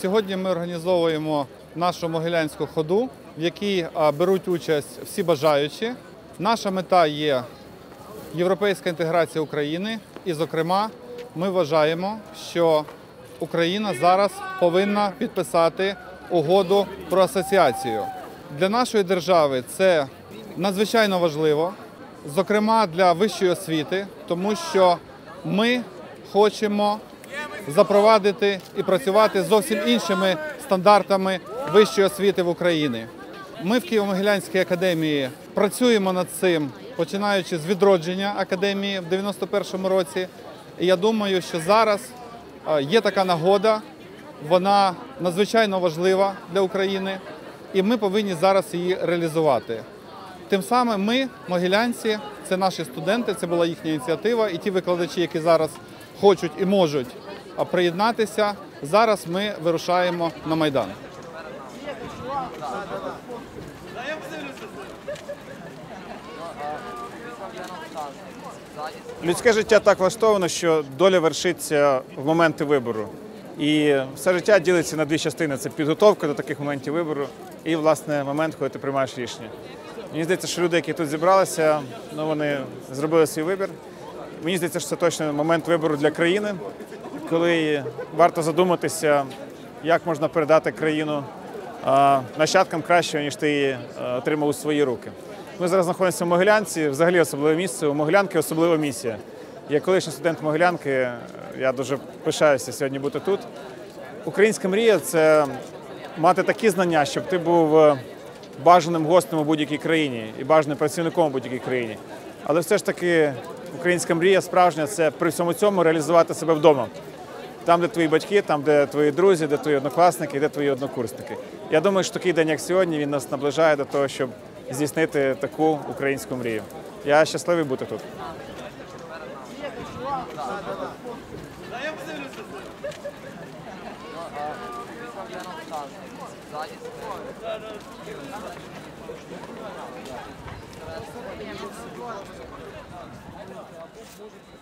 Сьогодні ми організовуємо нашу могилянську ходу, в якій беруть участь всі бажаючі. Наша мета є європейська інтеграція України, і, зокрема, ми вважаємо, що Україна зараз повинна підписати угоду про асоціацію. Для нашої держави це надзвичайно важливо, зокрема для вищої освіти, тому що ми хочемо запровадити і працювати з зовсім іншими стандартами вищої освіти в Україні. Ми в Києво-Могилянській академії працюємо над цим, починаючи з відродження академії в 91-му році. І я думаю, що зараз е, є така нагода, вона надзвичайно важлива для України, і ми повинні зараз її реалізувати. Тим самим ми, могилянці, це наші студенти, це була їхня ініціатива, і ті викладачі, які зараз хочуть і можуть приєднатися, зараз ми вирушаємо на Майдан. Людське життя так влаштовано, що доля вершиться в моменти вибору. І все життя ділиться на дві частини: це підготовка до таких моментів вибору і, власне, момент, коли ти приймаєш рішення. Мені здається, що люди, які тут зібралися, ну вони зробили свій вибір. Мені здається, що це точно момент вибору для країни, коли варто задуматися, як можна передати країну нащадкам краще, ніж ти її отримав у свої руки. Ми зараз знаходимося в Могилянці, взагалі особливе місце. У Могилянки особлива місія. Я колишній студент Могилянки, я дуже пишаюся сьогодні бути тут. Українська мрія це мати такі знання, щоб ти був е, бажаним гостем у будь-якій країні і бажаним працівником у будь-якій країні. Але все ж таки українська мрія справжня це при всьому цьому реалізувати себе вдома. Там, де твої батьки, там, де твої друзі, де твої однокласники, де твої однокурсники. Я думаю, що такий день, як сьогодні, він нас наближає до того, щоб здійснити таку українську мрію. Я щасливий бути тут. Может быть.